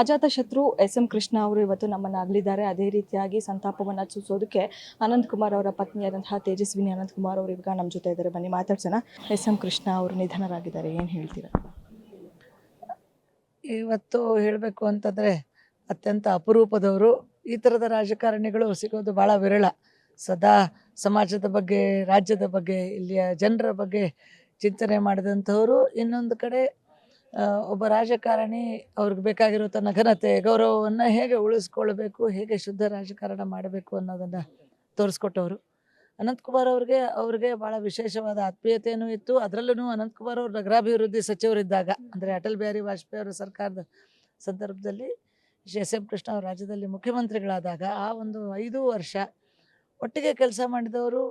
ಅಜಾತ ಶತ್ರು S M Krishna ಅವರು ಇವತ್ತು ನಮ್ಮನ್ನು ಅಗಲಿದ್ದಾರೆ. ಅದೇ ರೀತಿಯಾಗಿ ಸಂತಾಪವನ್ನು ಸೂಚಿಸೋದಕ್ಕೆ ಅನಂತ್ ಕುಮಾರ್ ಅವರ ಪತ್ನಿಯಾದಂತಹ ತೇಜಸ್ವಿನಿ ಅನಂತ್ ಕುಮಾರ್ ಅವರು ಈಗ ನಮ್ಮ ಜೊತೆ ಇದ್ದಾರೆ. ಬನ್ನಿ, ಮಾತಾಡ್ಸೋಣ. ಎಸ್ ಎಂ ಕೃಷ್ಣ ಅವರು ನಿಧನರಾಗಿದ್ದಾರೆ. ಏನು ಹೇಳ್ತೀರಾ? ಇವತ್ತು ಹೇಳಬೇಕು ಅಂತಂದರೆ ಅತ್ಯಂತ ಅಪರೂಪದವರು. ಈ ಥರದ ರಾಜಕಾರಣಿಗಳು ಸಿಗೋದು ಭಾಳ ವಿರಳ. ಸದಾ ಸಮಾಜದ ಬಗ್ಗೆ, ರಾಜ್ಯದ ಬಗ್ಗೆ, ಇಲ್ಲಿಯ ಜನರ ಬಗ್ಗೆ ಚಿಂತನೆ ಮಾಡಿದಂಥವರು. ಇನ್ನೊಂದು ಕಡೆ ಒಬ್ಬ ರಾಜಕಾರಣಿ ಅವ್ರಿಗೆ ಬೇಕಾಗಿರೋ ತನ್ನ ಘನತೆ, ಗೌರವವನ್ನು ಹೇಗೆ ಉಳಿಸ್ಕೊಳ್ಬೇಕು, ಹೇಗೆ ಶುದ್ಧ ರಾಜಕಾರಣ ಮಾಡಬೇಕು ಅನ್ನೋದನ್ನು ತೋರಿಸ್ಕೊಟ್ಟವರು. ಅನಂತಕುಮಾರ್ ಅವ್ರಿಗೆ ಅವ್ರಿಗೆ ಭಾಳ ವಿಶೇಷವಾದ ಆತ್ಮೀಯತೆಯೂ ಇತ್ತು. ಅದರಲ್ಲೂ ಅನಂತಕುಮಾರ್ ಅವರು ನಗರಾಭಿವೃದ್ಧಿ ಸಚಿವರಿದ್ದಾಗ, ಅಂದರೆ ಅಟಲ್ ಬಿಹಾರಿ ವಾಜಪೇಯಿ ಅವರ ಸರ್ಕಾರದ ಸಂದರ್ಭದಲ್ಲಿ ಎಸ್ ಎಂ ಕೃಷ್ಣ ಅವರು ರಾಜ್ಯದಲ್ಲಿ ಮುಖ್ಯಮಂತ್ರಿಗಳಾದಾಗ, ಆ ಒಂದು ಐದು ವರ್ಷ ಒಟ್ಟಿಗೆ ಕೆಲಸ ಮಾಡಿದವರು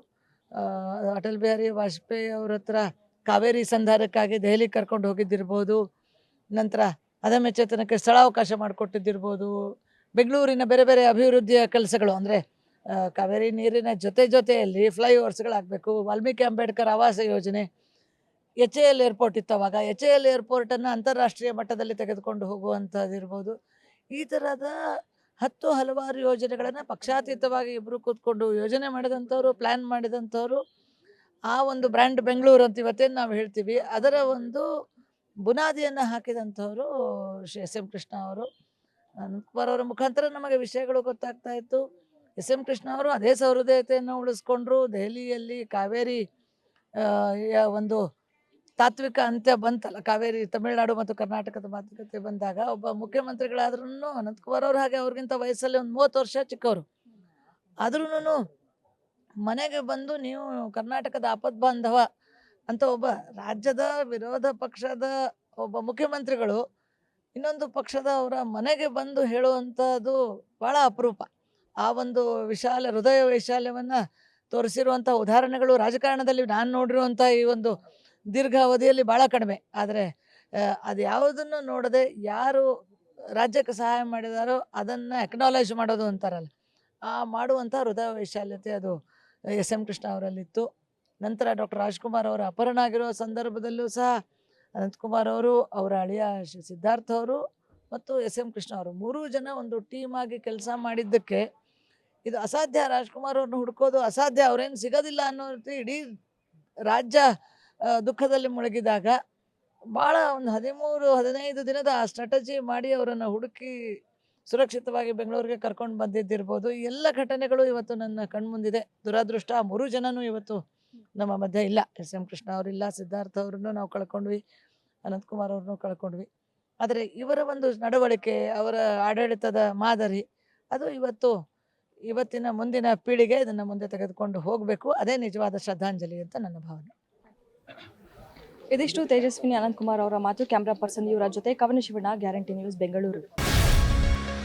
ಅಟಲ್ ಬಿಹಾರಿ ವಾಜಪೇಯಿ ಅವ್ರ ಹತ್ರ ಕಾವೇರಿ ಸಂಧಾರಕ್ಕಾಗಿ ದೆಹಲಿ ಕರ್ಕೊಂಡು ಹೋಗಿದ್ದಿರ್ಬೋದು. ನಂತರ ಅದಮ್ಯ ಚೇತನಕ್ಕೆ ಸ್ಥಳಾವಕಾಶ ಮಾಡಿಕೊಟ್ಟಿದ್ದಿರ್ಬೋದು. ಬೆಂಗಳೂರಿನ ಬೇರೆ ಬೇರೆ ಅಭಿವೃದ್ಧಿಯ ಕೆಲಸಗಳು ಅಂದರೆ ಕಾವೇರಿ ನೀರಿನ ಜೊತೆ ಜೊತೆಯಲ್ಲಿ ಫ್ಲೈಓವರ್ಸ್ಗಳಾಗಬೇಕು, ವಾಲ್ಮೀಕಿ ಅಂಬೇಡ್ಕರ್ ಆವಾಸ ಯೋಜನೆ ಎಚ್ ಎ ಎಲ್ ಏರ್ಪೋರ್ಟ್ ಇತ್ತು ಅವಾಗ. ಎಚ್ ಎ ಎಲ್ ಏರ್ಪೋರ್ಟನ್ನು ಅಂತಾರಾಷ್ಟ್ರೀಯ ಮಟ್ಟದಲ್ಲಿ ತೆಗೆದುಕೊಂಡು ಹೋಗುವಂಥದ್ದಿರ್ಬೋದು. ಈ ಥರದ ಹತ್ತು ಹಲವಾರು ಯೋಜನೆಗಳನ್ನು ಪಕ್ಷಾತೀತವಾಗಿ ಇಬ್ಬರು ಕೂತ್ಕೊಂಡು ಯೋಜನೆ ಮಾಡಿದಂಥವ್ರು ಪ್ಲ್ಯಾನ್ ಮಾಡಿದಂಥವ್ರು ಆ ಒಂದು ಬ್ರ್ಯಾಂಡ್ ಬೆಂಗಳೂರು ಅಂತ ಇವತ್ತೇನು ನಾವು ಹೇಳ್ತೀವಿ, ಅದರ ಒಂದು ಬುನಾದಿಯನ್ನು ಹಾಕಿದಂಥವರು ಶ್ರೀ ಎಸ್ ಎಂ ಕೃಷ್ಣ ಅವರು. ಅನಂತಕುಮಾರ್ ಅವರ ಮುಖಾಂತರ ನಮಗೆ ವಿಷಯಗಳು ಗೊತ್ತಾಗ್ತಾ ಇತ್ತು. ಎಸ್ ಎಂ ಕೃಷ್ಣ ಅವರು ಅದೇ ಸಹೃದಯತೆಯನ್ನು ಉಳಿಸ್ಕೊಂಡ್ರು. ದೆಹಲಿಯಲ್ಲಿ ಕಾವೇರಿ ಒಂದು ತಾತ್ವಿಕ ಅಂತ್ಯ ಬಂತಲ್ಲ, ಕಾವೇರಿ ತಮಿಳುನಾಡು ಮತ್ತು ಕರ್ನಾಟಕದ ಮಾತುಕತೆ ಬಂದಾಗ ಒಬ್ಬ ಮುಖ್ಯಮಂತ್ರಿಗಳಾದ್ರೂ ಅನಂತಕುಮಾರ್ ಅವರು ಹಾಗೆ ಅವ್ರಿಗಿಂತ ವಯಸ್ಸಲ್ಲಿ ಒಂದು ಮೂವತ್ತು ವರ್ಷ ಚಿಕ್ಕವರು. ಆದ್ರೂ ಮನೆಗೆ ಬಂದು ನೀವು ಕರ್ನಾಟಕದ ಆಪದ್ ಬಾಂಧವ ಅಂತ ಒಬ್ಬ ರಾಜ್ಯದ ವಿರೋಧ ಪಕ್ಷದ ಒಬ್ಬ ಮುಖ್ಯಮಂತ್ರಿಗಳು, ಇನ್ನೊಂದು ಪಕ್ಷದ ಅವರ ಮನೆಗೆ ಬಂದು ಹೇಳುವಂಥದ್ದು ಭಾಳ ಅಪರೂಪ. ಆ ಒಂದು ವಿಶಾಲ, ಹೃದಯ ವೈಶಾಲ್ಯವನ್ನು ತೋರಿಸಿರುವಂಥ ಉದಾಹರಣೆಗಳು ರಾಜಕಾರಣದಲ್ಲಿ ನಾನು ನೋಡಿರುವಂಥ ಈ ಒಂದು ದೀರ್ಘ ಅವಧಿಯಲ್ಲಿ ಭಾಳ ಕಡಿಮೆ. ಆದರೆ ಅದು ಯಾವುದನ್ನು ನೋಡದೆ ಯಾರು ರಾಜ್ಯಕ್ಕೆ ಸಹಾಯ ಮಾಡಿದಾರೋ ಅದನ್ನು ಎಕ್ನಾಲೇಜ್ ಮಾಡೋದು ಅಂತಾರಲ್ಲ, ಆ ಮಾಡುವಂಥ ಹೃದಯ ವೈಶಾಲ್ಯತೆ ಅದು ಎಸ್ ಎಂ ಕೃಷ್ಣ ಅವರಲ್ಲಿತ್ತು. ನಂತರ ಡಾಕ್ಟರ್ ರಾಜ್ಕುಮಾರ್ ಅವರು ಅಪಹರಣ ಆಗಿರೋ ಸಂದರ್ಭದಲ್ಲೂ ಸಹ ಅನಂತಕುಮಾರ್ ಅವರು, ಅವರ ಅಳಿಯ ಸಿದ್ಧಾರ್ಥ ಅವರು ಮತ್ತು ಎಸ್ ಎಂ ಕೃಷ್ಣ ಅವರು ಮೂರೂ ಜನ ಒಂದು ಟೀಮ್ ಆಗಿ ಕೆಲಸ ಮಾಡಿದ್ದಕ್ಕೆ ಇದು ಅಸಾಧ್ಯ. ರಾಜ್ಕುಮಾರ್ ಅವ್ರನ್ನ ಹುಡ್ಕೋದು ಅಸಾಧ್ಯ. ಅವ್ರೇನು ಸಿಗೋದಿಲ್ಲ ಅನ್ನೋ ರೀತಿ ಇಡೀ ರಾಜ್ಯ ದುಃಖದಲ್ಲಿ ಮುಳುಗಿದಾಗ ಭಾಳ ಒಂದು ಹದಿಮೂರು, ಹದಿನೈದು ದಿನದ ಆ ಸ್ಟ್ರಾಟಜಿ ಮಾಡಿ ಅವರನ್ನು ಹುಡುಕಿ ಸುರಕ್ಷಿತವಾಗಿ ಬೆಂಗಳೂರಿಗೆ ಕರ್ಕೊಂಡು ಬಂದಿದ್ದಿರ್ಬೋದು. ಎಲ್ಲ ಘಟನೆಗಳು ಇವತ್ತು ನನ್ನ ಕಣ್ಮುಂದಿದೆ. ದುರಾದೃಷ್ಟ, ಮೂರು ಜನನೂ ಇವತ್ತು ನಮ್ಮ ಮಧ್ಯೆ ಇಲ್ಲ. ಎಸ್ ಎಂ ಕೃಷ್ಣ ಅವರಿಲ್ಲ, ಸಿದ್ಧಾರ್ಥ ಅವ್ರನ್ನೂ ನಾವು ಕಳ್ಕೊಂಡ್ವಿ, ಅನಂತಕುಮಾರ್ ಅವ್ರನ್ನೂ ಕಳ್ಕೊಂಡ್ವಿ. ಆದರೆ ಇವರ ಒಂದು ನಡವಳಿಕೆ, ಅವರ ಆಡಳಿತದ ಮಾದರಿ, ಅದು ಇವತ್ತು ಇವತ್ತಿನ ಮುಂದಿನ ಪೀಳಿಗೆ ಇದನ್ನು ಮುಂದೆ ತೆಗೆದುಕೊಂಡು ಹೋಗಬೇಕು. ಅದೇ ನಿಜವಾದ ಶ್ರದ್ಧಾಂಜಲಿ ಅಂತ ನನ್ನ ಭಾವನೆ. ಇದಿಷ್ಟು ತೇಜಸ್ವಿನಿ ಅನಂತಕುಮಾರ್ ಅವರ ಮಾತು. ಕ್ಯಾಮ್ರಾ ಪರ್ಸನ್ ಇವರ ಜೊತೆ Kavana Shivanna, guarantee news, Bengaluru.